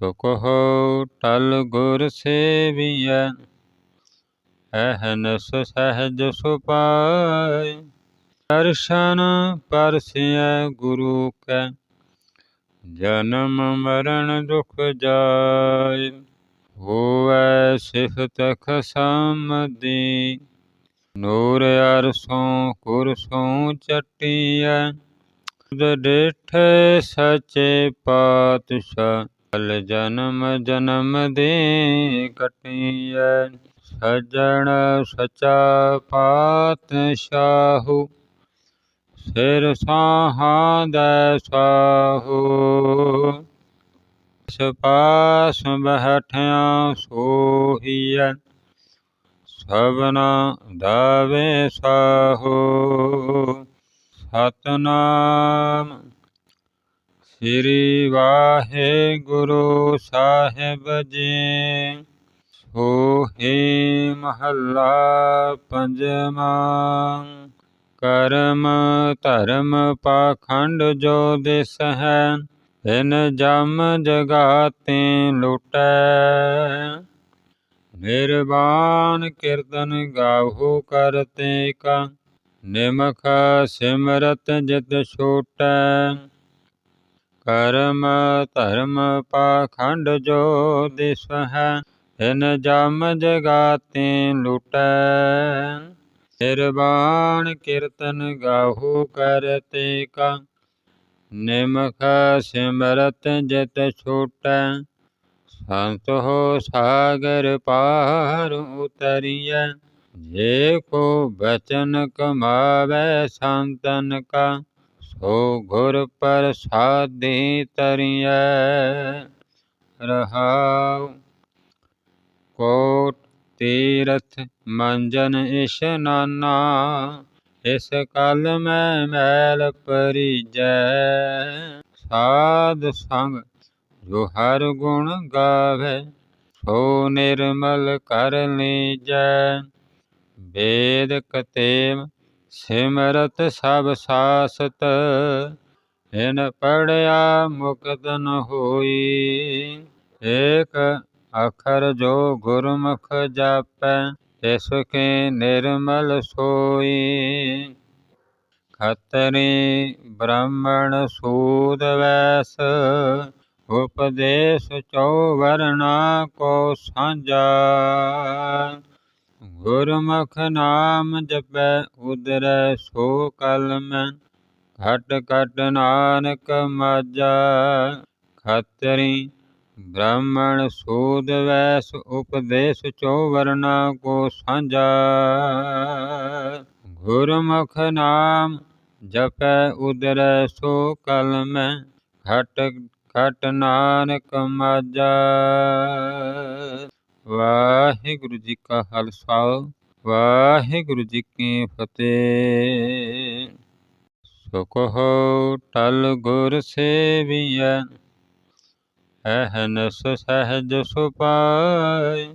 ਸੋ ਕਹੋ, ਟਲ ਗੁਰ ਸੇਵੀਐ ਅਹਨਸ ਸਹਿਜ ਸੁਪਾਇ ਦਰਸ਼ਨ ਪਰਸਿਐ ਗੁਰੂ ਕੈ, ਜਨਮ ਮਰਨ ਦੁਖ ਜਾਇ ਹੋਵੈ ਸਿਫਤ ਖਸਮਦੀ ਨੂਰ ਅਰਸੋਂ ਕੁਰਸੋਂ ਚਟੀਐ। ਤੁਧ ਡਿਠੇ ਸਚੇ ਪਾਤਸ਼ਾਹ ਕਲ ਜਨਮ ਜਨਮ ਦੇ ਕਟੀਐ, ਸਜਣ ਸਚਾ ਪਾਤਸ਼ਾਹੂ। ਸਿਰ ਸਾਹਾਂ ਦੈ ਸਾਹੂ। ਸਪਾਸ ਬਹਿਠਿਆ ਸੋਹੀਐ, ਸਭਨਾ ਦਾਵੇ ਸਾਹੋ। ਸਤਨਾਮ ਸ੍ਰੀ ਵਾਹਿਗੁਰੂ ਸਾਹਿਬ ਜੀ। ਸੋਹੀ ਮਹੱਲਾ ਪੰਜਵਾਂ, ਕਰਮ ਧਰਮ ਪਾਖੰਡ ਜੋ ਦਿਸ ਹੈ ਇਨ ਜਮ ਜਗਾਤੇ ਲੁਟੈ। ਨਿਰਵਾਨ ਕੀਰਤਨ ਗਾਵੋ ਕਰਤੇ ਕਾ ਨਿਮਖ ਸਿਮਰਤ ਜਿਤ ਛੋਟੈ। ਕਰਮ ਧਰਮ ਪਾਖੰਡ ਜੋ ਦਿਸ ਹੈ ਇਨ ਜਮ ਜਗਾਤੇ ਲੁਟੈ। ਨਿਰਵਾਣ ਕੀਰਤਨ ਗਾਹੋ ਕਰਤੇ ਕਾ ਨਿਮਖ ਸਿਮਰਤ ਜਿਤ ਛੋਟੈ। ਸੰਤ ਹੋ ਸਾਗਰ ਪਾਰ ਉਤਰੀਐ, ਜੇ ਕੋ ਬਚਨ ਕਮਾਵੇ ਸੰਤਨ ਕਾ। ਹੋ ਗੁਰ ਪ੍ਰਸਾਦੀ ਤਰੀਐ ਰਹਾਉ। ਕੋਟ ਤੀਰਥ ਮੰਜਨ ਇਸ਼ਨਾਨਾ ਇਸ ਕਲ ਮੈਂ ਮੈਲ ਪਰੀਜੈ। ਸਾਧ ਸੰਗ ਜੋ ਹਰ ਗੁਣ ਗਾਵੇ, ਸੋ ਨਿਰਮਲ ਕਰ ਲੀਜੈ। ਵੇਦ ਕਤੇਮ ਸਿਮਰਤ ਸਭ ਸਾਸਤ ਇਨ ਪੜਿਆ ਮੁਕਤ ਨ ਹੋਈ। ਏਕ ਅਖਰ ਜੋ ਗੁਰਮੁਖ ਜਾਪੈ, ਤਿਸ ਕੇ ਨਿਰਮਲ ਸੋਈ। ਖਤਰੀ ਬ੍ਰਾਹਮਣ ਸੂਦ ਵੈਸ, ਉਪਦੇਸ਼ ਚੌ ਵਰਣਾ ਕੋ ਸਾਂਝਾ। ਗੁਰਮੁਖ ਨਾਮ ਜਪੈ, ਉਦਰੈ ਸੋ ਕਲਮੈ ਘਟ ਘਟ ਨਾਨਕ ਮਾਜਾ, ਖਤਰੀ ਬ੍ਰਾਹਮਣ ਸੂਦ ਵੈਸ ਉਪਦੇਸ਼ ਚੋ ਵਰਨਾ ਕੋ ਸਾਂਝਾ। ਗੁਰਮੁਖ ਨਾਮ ਜਪੈ, ਉਦਰੈ ਸੋ ਕਲਮੈ ਘਟ ਘਟ ਨਾਨਕ ਮਾਜਾ। ਵਾਹਿਗੁਰੂ ਜੀ ਕਾ ਖਾਲਸਾ, ਵਾਹਿਗੁਰੂ ਜੀ ਕੀ ਫਤਿਹ। ਸੋ ਕਹੋ ਟਲ ਗੁਰ ਸੇਵੀਐ ਅਹਨਸ ਸਹਿਜ ਸੁਪਾਇ।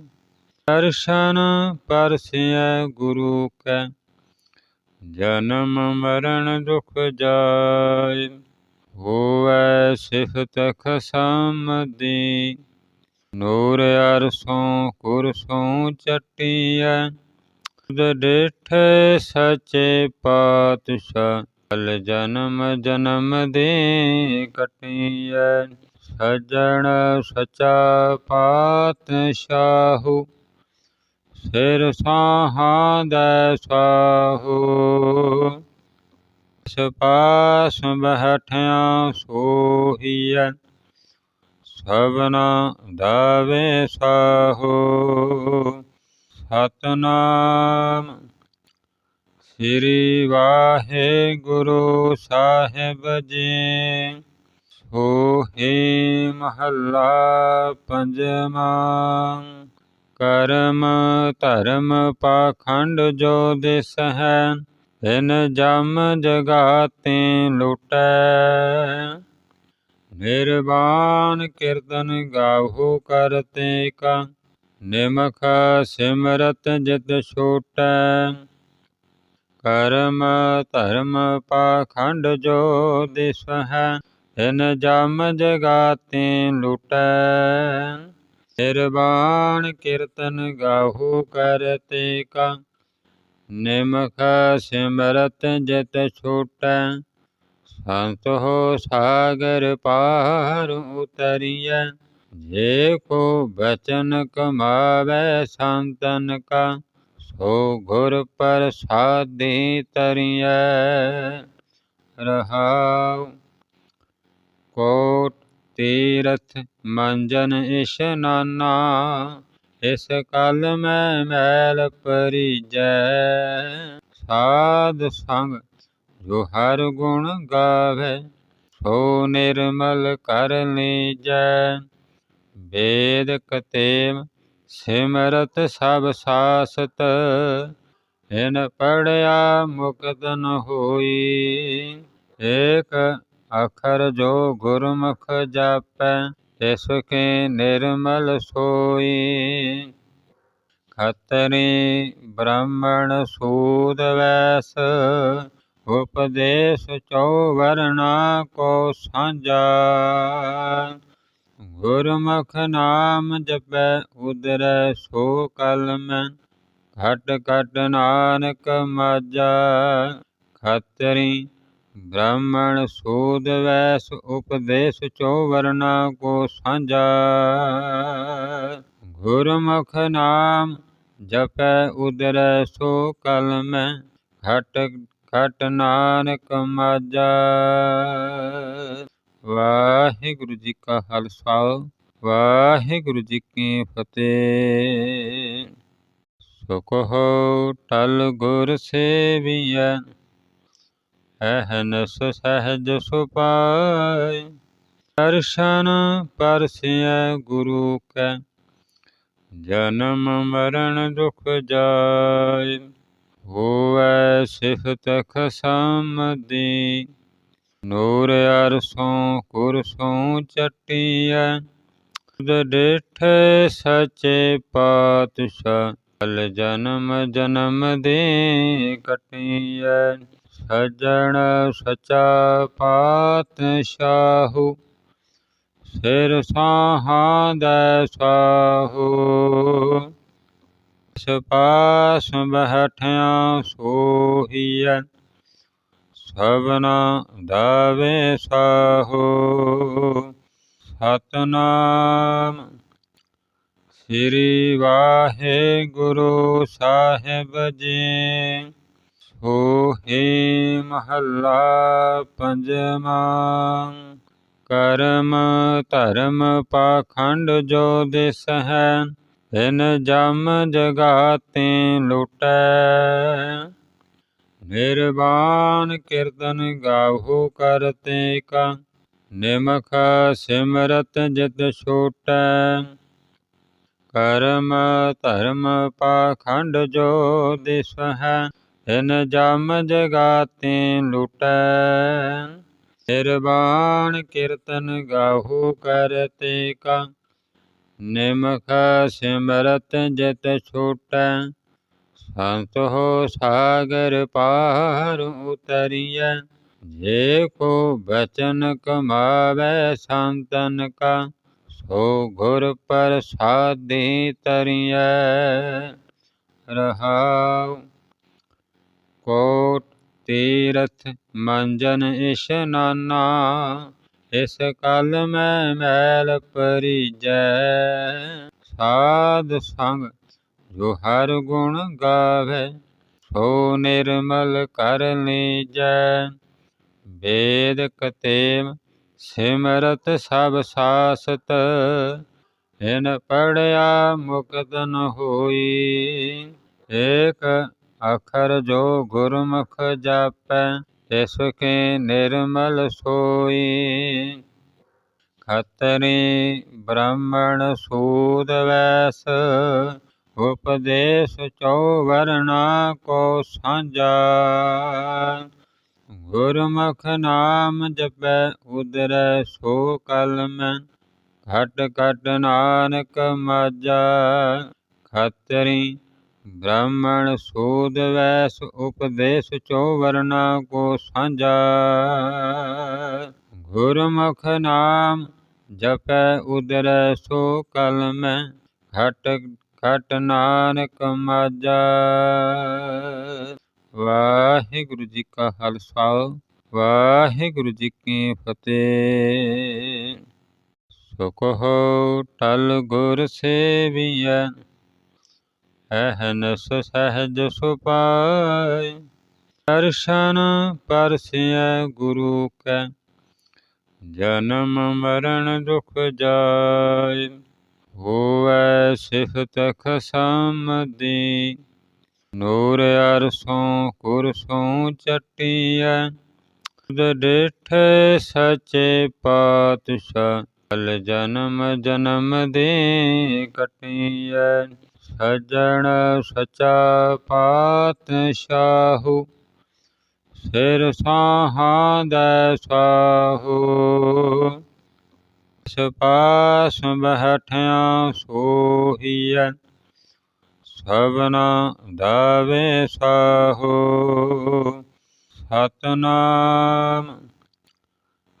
ਦਰਸ਼ਨ ਪਰਸਿਐ ਗੁਰੂ ਕੈ, ਜਨਮ ਮਰਨ ਦੁਖ ਜਾਇ। ਹੋਵੈ ਸਿਫਤ ਖਸਮਦੀ ਨੂਰ ਅਰਸੋਂ ਕੁਰਸੋਂ ਚਟੀਐ, ਤੁਧ ਸਚੇ ਪਾਤਸ਼ਾਹ, ਕਲ ਜਨਮ ਜਨਮ ਦੇ ਕਟੀਐ, ਸਜਣ ਸਚਾ ਪਾਤਸ਼ਾਹੂ, ਸਿਰ ਸਾਹਾਂ ਦੈ ਸਾਹੂ। ਸਪਾਸ ਬਹਿਠਿਆ ਸੋਹੀਐ ਸਭਨਾ ਦਾਵੇ ਸਾਹੋ। ਸਤਨਾਮ। ਸ੍ਰੀ ਵਾਹਿਗੁਰੂ ਸਾਹਿਬ ਜੀ। ਸੋਹੀ ਮਹੱਲਾ ਪੰਜਵਾਂ। ਕਰਮ ਧਰਮ ਪਾਖੰਡ ਜੋ ਦਿਸ ਹੈ ਇਨ ਜਮ ਜਗਾਤੇ ਲੁਟੈ। ਨਿਰਵਾਨ ਕੀਰਤਨ ਗਾਵੋ ਕਰਤੇ ਕਾ ਨਿਮਖ ਸਿਮਰਤ ਜਿਤ ਛੋਟੈ। ਕਰਮ ਧਰਮ ਪਾਖੰਡ ਜੋ ਦਿਸ ਹੈ ਇਨ ਜਮ ਜਗਾਤੇ ਲੁਟੈ। ਨਿਰਵਾਣ ਕੀਰਤਨ ਗਾਹੂ ਕਰਤੇ ਕਾ ਨਿਮਖ ਸਿਮਰਤ ਜਿਤ ਛੋਟੈ। ਸੰਤ ਹੋ ਸਾਗਰ ਪਾਰ ਉਤਰੀਐ। ਜੇ ਕੋ ਬਚਨ ਕਮਾਵੇ ਸੰਤਨ ਕਾ, ਸੋ ਗੁਰ ਪ੍ਰਸਾਦੀ ਤਰੀਐ। ਰਹਾਉ ਕੋਟ ਤੀਰਥ ਮੰਜਨ ਇਸ਼ਨਾਨਾ, ਇਸ ਕਲ ਮੈਂ ਮੈਲ ਪਰੀਜੈ ਸਾਧ ਸੰਗ ਜੋ ਹਰ ਗੁਣ ਗਾਵੇ, ਸੋ ਨਿਰਮਲ ਕਰ ਲੀਜੈ। ਵੇਦ ਕਤੇਮ ਸਿਮਰਤ ਸਭ ਸਾਸਤ ਇਨ ਪੜਿਆ ਮੁਕਤ ਨ ਹੋਈ। ਏਕ ਅਖਰ ਜੋ ਗੁਰਮੁਖ ਜਾਪੈ, ਤਿਸ ਕੇ ਨਿਰਮਲ ਸੋਈ। ਖਤਰੀ ਬ੍ਰਾਹਮਣ ਸੂਦ ਵੈਸ ਉਪਦੇਸ਼ ਚੌ ਵਰਨਾ ਕੋ ਸਾਂਝਾ। ਗੁਰਮੁਖ ਨਾਮ ਜਪੈ ਉਦਰੈ ਸੋ ਕਲ ਮੈਂ ਘਟ ਘਟ ਨਾਨਕ ਮਾਜਾ ਖਤਰੀ ਬ੍ਰਾਹਮਣ ਸੂਦ ਵੈਸ ਉਪਦੇਸ਼ ਚੋ ਵਰਨਾ ਕੋ ਸਾਂਝਾ। ਗੁਰਮੁਖ ਨਾਮ ਜਪੈ ਉਦਰੈ ਸੋ ਕਲ ਮੈਂ ਘਟ ਖਟ ਨਾਨਕ ਮਾਜਾ। ਵਾਹਿਗੁਰੂ ਜੀ ਕਾ ਖਾਲਸਾ, ਵਾਹਿਗੁਰੂ ਜੀ ਕੀ ਫਤਿਹ। ਸੋ ਟਲ ਗੁਰ ਸੇਵੀਐ ਅਹਨਸ ਸਹਿਜ ਸੁਪਾਇ ਦਰਸ਼ਨ ਪਰਸਿਐ ਗੁਰੂ ਕੈ, ਜਨਮ ਮਰਨ ਦੁਖ ਜਾਇ ਹੋਵੈ ਸਿਫਤ ਖਸਮਦੀ, ਨੂਰ ਅਰਸੋਂ ਕੁਰਸੋਂ ਚਟੀਐ। ਤੁਧ ਡੇਠੇ ਸਚੇ ਪਾਤਸ਼ਾਹ, ਕਲ ਜਨਮ ਜਨਮ ਦੇ ਕਟੀਐ। ਸਜਣ ਸਚਾ ਪਾਤਸ਼ਾਹੂ, ਸਿਰ ਸਾਹਾਂ ਦੈ ਸਾਹੂ। ਸਪਾਸ ਬਹਿਠਿਆ ਸੋਹੀਐ, ਸਭਨਾ ਦਾਵੇ ਸਾਹੋ। ਸਤਨਾਮ ਸ੍ਰੀ ਵਾਹਿਗੁਰੂ ਸਾਹਿਬ ਜੀ। ਸੋਹੀ ਮਹੱਲਾ ਪੰਜਵਾਂ, ਕਰਮ ਧਰਮ ਪਾਖੰਡ ਜੋ ਦਿਸ ਹੈ ਇਨ ਜਮ ਜਗਾਤੇ ਲੁਟੈ। ਨਿਰਵਾਨ ਕੀਰਤਨ ਗਾਵੋ ਕਰਤੇ ਕਾ ਨਿਮਖ ਸਿਮਰਤ ਜਿਤ ਛੋਟੈ। ਕਰਮ ਧਰਮ ਪਾਖੰਡ ਜੋ ਦਿਸ ਹੈ ਇਨ ਜਮ ਜਗਾਤੇ ਲੁਟੈ। ਨਿਰਵਾਣ ਕੀਰਤਨ ਗਾਹੂ ਕਰਤੇ ਕਾ ਨਿਮਖ ਸਿਮਰਤ ਜਿਤ ਛੋਟੈ, ਸੰਤ ਹੋ ਸਾਗਰ ਪਾਰ ਉਤਰੀਐ। ਜੇ ਕੋ ਬਚਨ ਕਮਾਵੇ ਸੰਤਨ ਕਾ, ਸੋ ਗੁਰ ਪ੍ਰਸਾਦੀ ਤਰੀਐ। ਰਹਾਉ ਕੋਟ ਤੀਰਥ ਮੰਜਨ ਇਸ਼ਨਾਨਾ ਇਸ ਕਲ ਮੈਂ ਮੈਲ ਪਰੀਜੈ ਸਾਧ ਸੰਗ ਜੋ ਹਰ ਗੁਣ ਗਾਵੇ, ਸੋ ਨਿਰਮਲ ਕਰ ਲੀਜੈ। ਵੇਦ ਕਤੇਮ ਸਿਮਰਤ ਸਭ ਸਾਸਤ ਇਨ ਪੜਿਆ ਮੁਕਤ ਨ ਹੋਈ। ਏਕ ਅਖਰ ਜੋ ਗੁਰਮੁਖ ਜਾਪੈ ਤਿਸ ਨਿਰਮਲ ਸੋਈ। ਖਤਰੀ ਬ੍ਰਾਹਮਣ ਸੂਦ ਵੈਸ, ਉਪਦੇਸ਼ ਚੌ ਵਰਨਾ ਕੋ ਸਾਂਝਾ। ਗੁਰਮੁਖ ਨਾਮ ਜਪੈ ਉਦਰੈ ਸੋ ਕਲਮ ਮੈਂ ਘਟ ਘਟ ਨਾਨਕ ਮਾਜਾ ਖਤਰੀ ਬ੍ਰਾਹਮਣ ਸੂਦ ਵੈਸ ਉਪਦੇਸ਼ ਚੋ ਵਰਨਾ ਕੋ ਸਾਂਝਾ। ਗੁਰਮੁਖ ਨਾਮ ਜਪੈ ਉਦਰੈ ਸੋ ਕਲ ਮੈਂ ਘਟ ਘਟ ਨਾਨਕ ਮਾਜਾ ਵਾਹਿਗੁਰੂ ਜੀ ਕਾ ਖਾਲਸਾ, ਵਾਹਿਗੁਰੂ ਜੀ ਕੀ ਫਤਿਹ। ਸੁਖ ਹੋ, ਟਲ ਗੁਰ ਸੇਵੀਐ। ਅਹਨਸ ਸਹਿਜ ਸੁਪਾਇ ਦਰਸ਼ਨ ਪਰਸਿਐ ਗੁਰੂ ਕੈ, ਜਨਮ ਮਰਨ ਦੁਖ ਜਾਇ। ਹੋਵੈ ਸਿਫਤ ਖਸਮਦੀ, ਨੂਰ ਅਰਸੋਂ ਕੁਰਸੋਂ ਚਟੀਐ। ਤੁਧ ਡਿਠੇ ਪਾਤਸ਼ਾਹ, ਕਲ ਜਨਮ ਜਨਮ ਦੇ ਕਟੀਐ। ਸਜਣ ਸਚਾ ਪਾਤਸ਼ਾਹੂ, ਸਿਰ ਸਾਹਾਂ ਦੈ ਸਾਹੂ। ਸਪਾਸ ਬਹਿਠਿਆ ਸੋਹੀਐ, ਸਭਨਾ ਦਾਵੇ ਸਾਹੋ। ਸਤਨਾਮ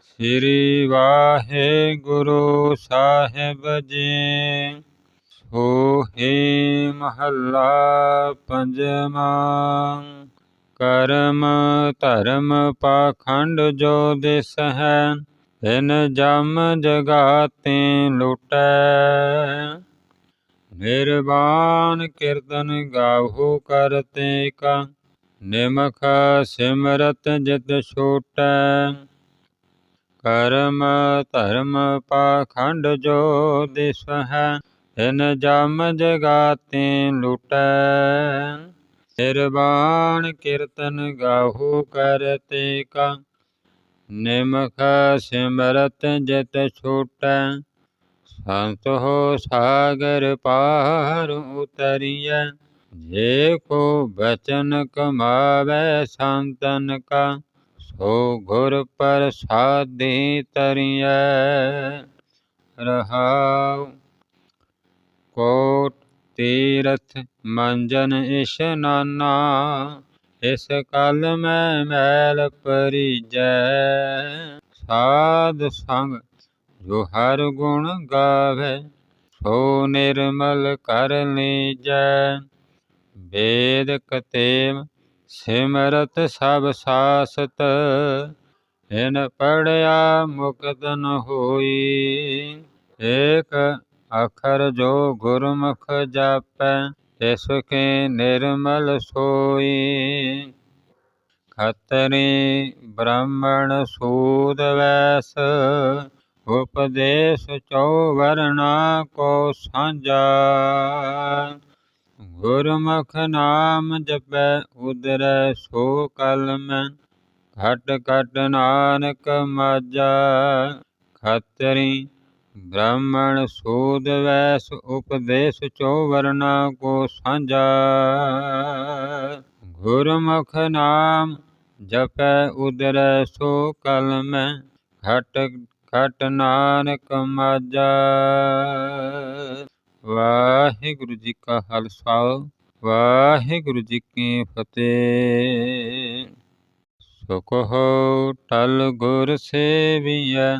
ਸ੍ਰੀ ਵਾਹਿਗੁਰੂ ਸਾਹਿਬ ਜੀ। ਸੋਹੀ ਮਹੱਲਾ ਪੰਜਵਾਂ। ਕਰਮ ਧਰਮ ਪਾਖੰਡ ਜੋ ਦਿਸ ਹੈ ਇਨ ਜਮ ਜਗਾਤੇ ਲੁਟੈ। ਨਿਰਵਾਨ ਕੀਰਤਨ ਗਾਵੋ ਕਰਤੇ ਕਾ ਨਿਮਖ ਸਿਮਰਤ ਜਿਤ ਛੋਟੈ। ਕਰਮ ਧਰਮ ਪਾਖੰਡ ਜੋ ਦਿਸ ਹੈ ਇਨ ਜਮ ਜਗਾਤੇ ਲੁਟੈ। ਨਿਰਵਾਣ ਕੀਰਤਨ ਗਾਹੂ ਕਰਤੇ ਕਾ। ਨਿਮਖ ਸਿਮਰਤ ਜਿਤ ਛੋਟੈ। ਸੰਤ ਹੋ ਸਾਗਰ ਪਾਰ ਉਤਰੀਐ। ਜੇ ਕੋ ਬਚਨ ਕਮਾਵੇ ਸੰਤਨ ਕਾ, ਸੋ ਗੁਰ ਪ੍ਰਸਾਦੀ ਤਰੀਐ। ਰਹਾਉ। ਕੋਟ ਤੀਰਥ ਮੰਜਨ ਇਸ਼ਨਾਨਾ ਇਸ ਕਲ ਮੈਂ ਮੈਲ ਪਰੀਜੈ ਸਾਧ ਸੰਗ ਜੋ ਹਰ ਗੁਣ ਗਾਵੇ, ਸੋ ਨਿਰਮਲ ਕਰ ਲੀਜੈ। ਵੇਦ ਕਤੇਮ ਸਿਮਰਤ ਸਭ ਸਾਸਤ ਇਨ ਪੜਿਆ ਮੁਕਤ ਨ ਹੋਈ। ਏਕ ਅਖਰ ਜੋ ਗੁਰਮੁਖ ਜਾਪੈ ਤਿਸ ਕੇ ਨਿਰਮਲ ਸੋਈ। ਖਤਰੀ ਬ੍ਰਾਹਮਣ ਸੂਦ ਵੈਸ, ਉਪਦੇਸ਼ ਚੋ ਵਰਨਾ ਕੋ ਸਾਂਝਾ। ਗੁਰਮੁਖ ਨਾਮ ਜਪੈ ਉਦਰੈ ਸੋ ਕਲ ਮੈਂ ਘਟ ਘਟ ਨਾਨਕ ਮਾਜਾ ਖਤਰੀ ਬ੍ਰਾਹਮਣ ਸੂਦ ਵੈਸ ਉਪਦੇਸ਼ ਚੋ ਵਰਨਾ ਕੋ ਸਾਂਝਾ। ਗੁਰਮੁਖ ਨਾਮ ਜਪੈ ਉਦਰੈ ਸੋ ਕਲ ਮੈਂ ਘਟ ਘਟ ਨਾਨਕ ਮਾਜਾ ਵਾਹਿਗੁਰੂ ਜੀ ਕਾ ਖਾਲਸਾ, ਵਾਹਿਗੁਰੂ ਜੀ ਕੀ ਫਤਿਹ। ਸੁਖ ਹੋ, ਟਲ ਗੁਰ ਸੇਵੀਐ।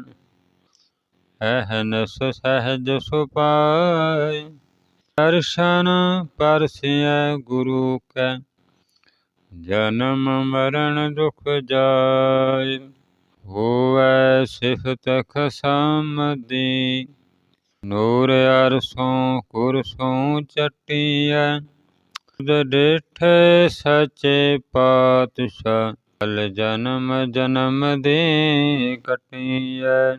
ਅਹਨਸ ਸਹਿਜ ਸੁਪਾਇ ਦਰਸ਼ਨ ਪਰਸਿਐ ਗੁਰੂ ਕੈ, ਜਨਮ ਮਰਨ ਦੁਖ ਜਾਇ। ਹੋਵੈ ਸਿਫਤ ਖਸਮਦੀ, ਨੂਰ ਅਰਸੋਂ ਕੁਰਸੋਂ ਚਟੀਐ। ਤੁਧ ਸਚੇ ਪਾਤਸ਼ਾਹ, ਕਲ ਜਨਮ ਜਨਮ ਦੇ ਕਟੀਐ।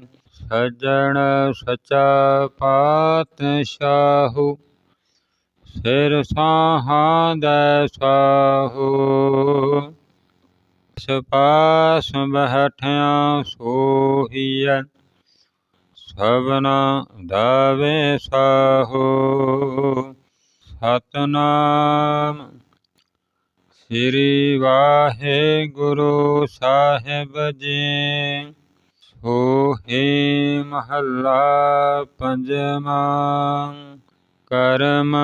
ਸਜਣ ਸਚਾ ਪਾਤਸ਼ਾਹੂ, ਸਿਰ ਸਾਹਾਂ ਦੈ ਸਾਹੂ। ਸਪਾਸ ਬਹਿਠਿਆ ਸੋਹੀਐ, ਸਭਨਾ ਦਾਵੇ ਸਾਹੋ। ਸਤਨਾਮ ਸ੍ਰੀ ਵਾਹਿਗੁਰੂ ਸਾਹਿਬ ਜੀ। ਸੋਹੀ ਮਹੱਲਾ ਪੰਜਵਾਂ ਕਰਮ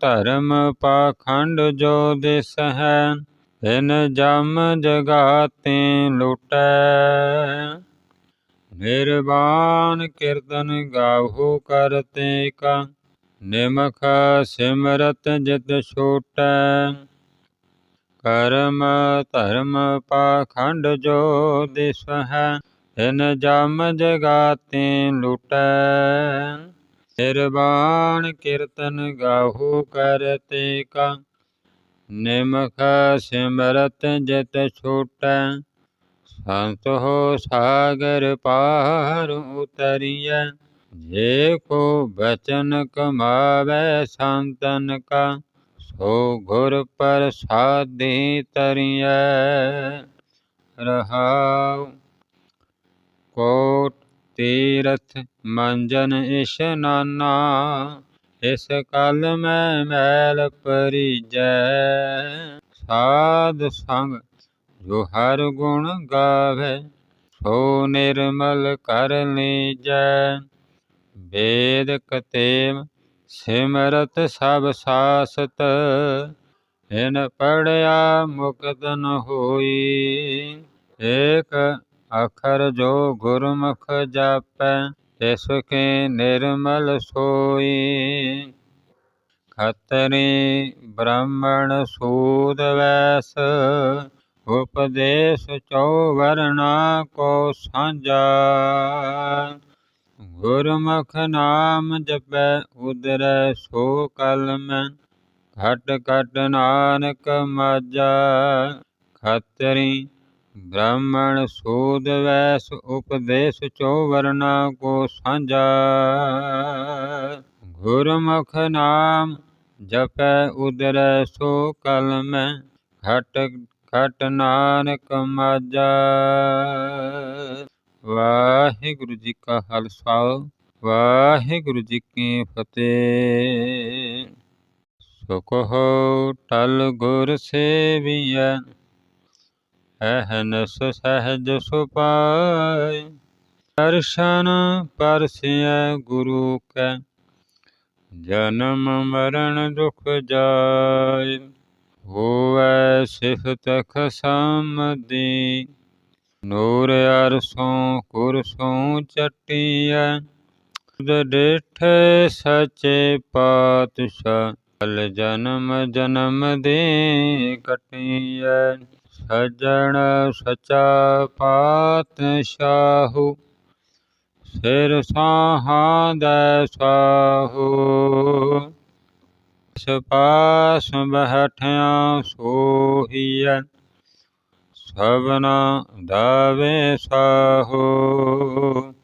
ਧਰਮ ਪਾਖੰਡ ਜੋ ਦਿਸ ਹੈ ਇਨ ਜਮ ਜਗਾਤੇ ਲੁਟੈ ਨਿਰਵਾਨ ਕੀਰਤਨ ਗਾਵੋ ਕਰਤੇ ਕਾ ਨਿਮਖ ਸਿਮਰਤ ਜਿਤ ਛੋਟੈ ਕਰਮ ਧਰਮ ਪਾਖੰਡ ਜੋ ਦਿਸ ਹੈ ਇਨ ਜਮ ਜਗਾਤੇ ਲੁਟੈ। ਨਿਰਵਾਣ ਕੀਰਤਨ ਗਾਹੂ ਕਰਤੇ ਕਾ। ਨਿਮਖ ਸਿਮਰਤ ਜਿਤ ਛੋਟੈ। ਸੰਤ ਹੋ ਸਾਗਰ ਪਾਰ ਉਤਰੀਐ। ਜੇ ਕੋ ਬਚਨ ਕਮਾਵੇ ਸੰਤਨ ਕਾ, ਸੋ ਗੁਰ ਪ੍ਰਸਾਦੀ ਤਰੀਐ। ਰਹਾਉ। ਕੋਟ ਤੀਰਥ ਮੰਜਨ ਇਸ਼ਨਾਨਾ ਇਸ ਕਲ ਮੈਂ ਮੈਲ ਪਰੀਜੈ। ਸਾਧ ਸੰਗ ਜੋ ਹਰ ਗੁਣ ਗਾਵੇ, ਸੋ ਨਿਰਮਲ ਕਰ ਲੀਜੈ। ਵੇਦ ਕਤੇਮ ਸਿਮਰਤ ਸਭ ਸਾਸਤ ਇਨ ਪੜਿਆ ਮੁਕਤ ਨ ਹੋਈ। ਏਕ ਅਖਰ ਜੋ ਗੁਰਮੁਖ ਜਾਪੈ ਤਿਸ ਕੇ ਨਿਰਮਲ ਸੋਈ। ਖਤਰੀ ਬ੍ਰਾਹਮਣ ਸੂਦ ਵੈਸ, ਉਪਦੇਸ਼ ਚੌ ਵਰਨਾ ਕੋ ਸਾਂਝਾ। ਗੁਰਮੁਖ ਨਾਮ ਜਪੈ ਉਦਰੈ ਸੋ ਕਲ ਮੈਂ ਘਟ ਘਟ ਨਾਨਕ ਮਾਜਾ ਖਤਰੀ ਬ੍ਰਾਹਮਣ ਸੂਦ ਵੈਸ ਉਪਦੇਸ਼ ਚੋ ਵਰਨਾ ਕੋ ਸਾਂਝਾ। ਗੁਰਮੁਖ ਨਾਮ ਜਪੈ ਉਦਰੈ ਸੋ ਕਲ ਮੈਂ ਘਟ ਘਟ ਨਾਨਕ ਮਾਜਾ ਵਾਹਿਗੁਰੂ ਜੀ ਕਾ ਖਾਲਸਾ, ਵਾਹਿਗੁਰੂ ਜੀ ਕੀ ਫਤਿਹ। ਸੁਖ ਹੋ ਟਲ ਗੁਰ ਸੇਵੀਐ ਅਹਨਸ ਸਹਿਜ ਸੁਪਾਇ ਦਰਸ਼ਨ ਪਰਸਿਐ ਗੁਰੂ ਕੈ, ਜਨਮ ਮਰਨ ਦੁਖ ਜਾਇ ਹੋਵੈ ਸਿਫਤ ਖਸਮਦੀ, ਨੂਰ ਅਰਸੋਂ ਕੁਰਸੋਂ ਚਟੀਐ। ਡੇਠੇ ਸਚੇ ਪਾਤਸ਼ਾਹ, ਕਲ ਜਨਮ ਜਨਮ ਦੇ ਕਟੀਐ। ਸਜਣ ਸਚਾ ਪਾਤਸ਼ਾਹੂ, ਸਿਰ ਸਾਹਾਂ ਦੈ ਸਾਹੂ। ਸਪਾਸ ਬਹਿਠਿਆ ਸੋਹੀਐ, ਸਭਨਾ ਦਾਵੇ ਸਾਹੋ।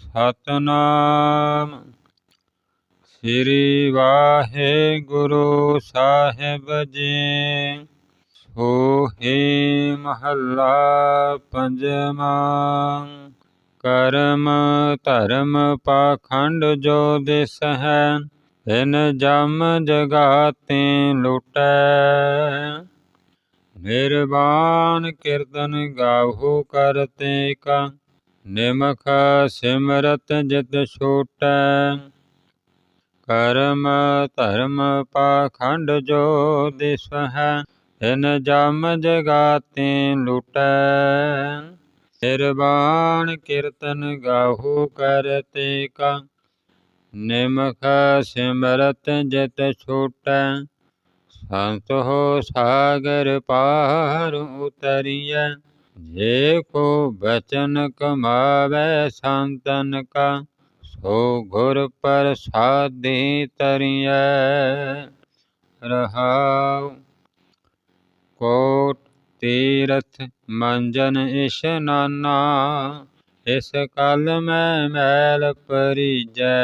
ਸਤਨਾਮ ਸ੍ਰੀ ਵਾਹਿਗੁਰੂ ਸਾਹਿਬ ਜੀ। ਸੋਹੀ ਮਹੱਲਾ ਪੰਜਵਾਂ। ਕਰਮ ਧਰਮ ਪਾਖੰਡ ਜੋ ਦਿਸ ਹੈ ਇਨ ਜਮ ਜਗਾਤੇ ਲੁਟੈ। ਨਿਰਵਾਨ ਕੀਰਤਨ ਗਾਵੋ ਕਰਤੇ ਕਾ ਨਿਮਖ ਸਿਮਰਤ ਜਿਤ ਛੋਟੈ। ਕਰਮ ਧਰਮ ਪਾਖੰਡ ਜੋ ਦਿਸ ਹੈ ਇਨ ਜਮ ਜਗਾਤੇ ਲੁਟੈ। ਨਿਰਵਾਣ ਕੀਰਤਨ ਗਾਹੋ ਕਰਤੇ ਕਾ। ਨਿਮਖ ਸਿਮਰਤ ਜਤ ਛੋਟੈ। ਸੰਤ ਹੋ ਸਾਗਰ ਪਾਰ ਉਤਰੀਐ। ਜੇ ਕੋ ਬਚਨ ਕਮਾਵੇ ਸੰਤਨ ਕਾ, ਸੋ ਗੁਰ ਪ੍ਰਸਾਦੀ ਤਰੀਐ। ਰਹਾਉ। ਕੋਟ ਤੀਰਥ ਮੰਜਨ ਇਸ਼ਨਾਨਾ ਇਸ ਕਲ ਮੈਂ ਮੈਲ ਪਰੀਜੈ।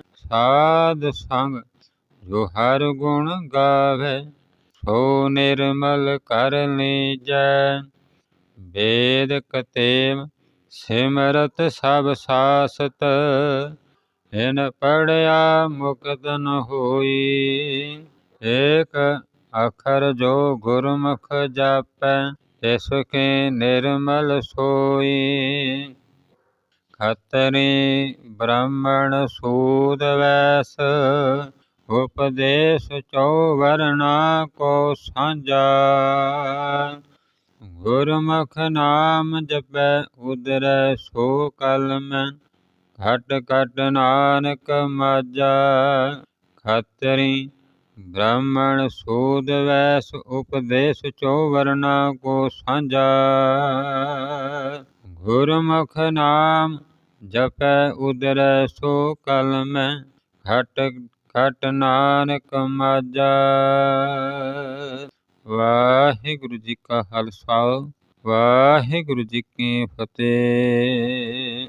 ਸਾਧ ਸੰਗ ਜੋ ਹਰ ਗੁਣ ਗਾਵੇ, ਸੋ ਨਿਰਮਲ ਕਰ ਲੀਜੈ। ਵੇਦ ਕਤੇਮ ਸਿਮਰਤ ਸਭ ਸਾਸਤ ਇਨ ਪੜਿਆ ਮੁਕਤ ਨ ਹੋਈ। ਏਕ ਅਖਰ ਜੋ ਗੁਰਮੁਖ ਜਾਪੈ ਤਿਸ ਕੇ ਨਿਰਮਲ ਸੋਈ। ਖਤਰੀ ਬ੍ਰਾਹਮਣ ਸੂਦ ਵੈਸ, ਉਪਦੇਸ਼ ਚੋ ਵਰਨਾ ਕੋ ਸਾਂਝਾ। ਗੁਰਮੁਖ ਨਾਮ ਜਪੈ ਉਦਰੈ ਸੋ ਕਲ ਮੈਂ ਘਟ ਘਟ ਨਾਨਕ ਮਾਜਾ ਖਤਰੀ ਬ੍ਰਾਹਮਣ ਸੂਦ ਵੈਸ ਉਪਦੇਸ਼ ਚੋ ਵਰਨਾ ਕੋ ਸਾਂਝਾ। ਗੁਰਮੁਖ ਨਾਮ ਜਪੈ ਉਦਰੈ ਸੋ ਕਲ ਮੈਂ ਘਟ ਘਟ ਨਾਨਕ ਮਾਜਾ ਵਾਹਿਗੁਰੂ ਜੀ ਕਾ ਖਾਲਸਾ, ਵਾਹਿਗੁਰੂ ਜੀ ਕੀ ਫਤਿਹ।